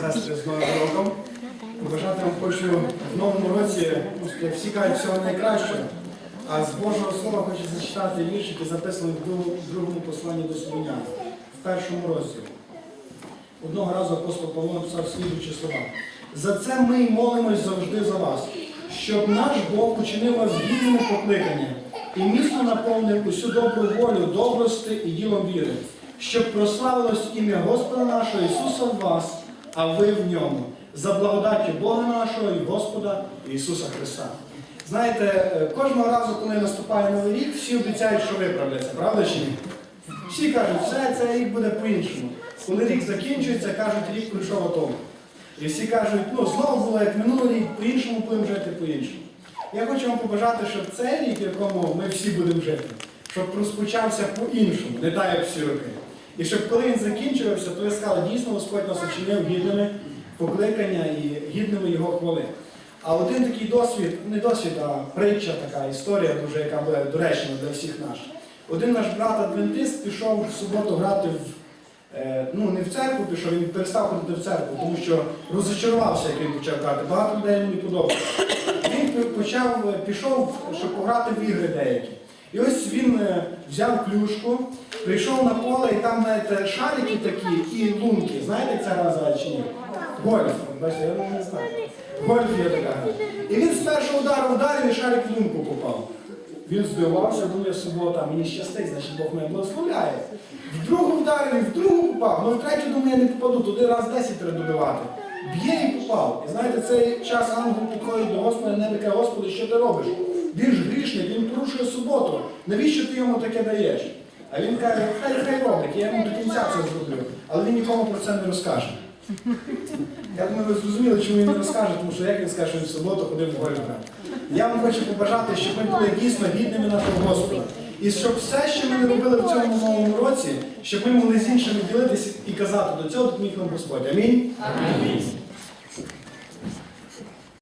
сестри, з Новим роком. Побажати вам хочу в новому році, ну, як всі кажуть, всього найкращого. А з Божого Слова хочу зачитати вірш, який записаний в другому- посланні до Слов'ян, в першому розділі. Одного разу апостол Павло написав слідуючі слова. За це ми й молимось завжди за вас, щоб наш Бог учинив вас гідним покликанням і міцно наповнив усю добру волю, добрости і ділом віри, щоб прославилось ім'я Господа нашого Ісуса в вас, а ви в ньому, за благодаттю Бога нашого і Господа Ісуса Христа. Знаєте, е, кожного разу, коли наступає новий рік, всі обіцяють, що виправляться, правда чи ні? Всі кажуть, все, цей рік буде по-іншому. Коли рік закінчується, кажуть, рік прийшов готовий. І всі кажуть, ну знову було як минулий рік, по-іншому будемо жити по-іншому. Я хочу вам побажати, щоб цей рік, в якому ми всі будемо жити, щоб розпочався по-іншому, не так, як всі роки. І щоб коли він закінчувався, то ви сказали, дійсно Господь нас очинив гідними покликання і гідними його хвали. А один такий досвід, не досвід, а притча така, історія дуже, яка буде доречна для всіх наших. Один наш брат адвентист пішов в суботу грати в Е, ну, не в церкву пішов, він перестав ходити в церкву, тому що розочарувався, як він почав грати. Багато людей йому не подобалося. Він почав, пішов, щоб пограти в ігри деякі. І ось він е, взяв клюшку, прийшов на поле, і там, знаєте, шарики такі і лунки. Знаєте, це гра чи ні? Гольф. Бачите, я не знаю. Гольф є така. І він з першого удару вдарив і шарик в лунку попав. Він здивувався, думає, субота, мені щастить, значить Бог мене благословляє. В другу вдарив, в другу попав, ну в третю, думаю, я не попаду, туди раз 10 треба добивати. Б'є і попав. І знаєте, цей час ангел підходить до Господа, небі каже, Господи, що ти робиш? Він ж грішник, він порушує суботу. Навіщо ти йому таке даєш? А він каже, хай хай робить, я йому до кінця це зроблю. Але він нікому про це не розкаже. Я думаю, ви зрозуміли, чому він не розкаже, тому що як він скаже, що він в суботу ходив в гольф. Я вам хочу побажати, щоб ми були дійсно гідними нашого Господа. І щоб все, що ми не робили в цьому новому році, щоб ми могли з іншими ділитися і казати, до цього допоміг нам Господь. Амінь. Амінь.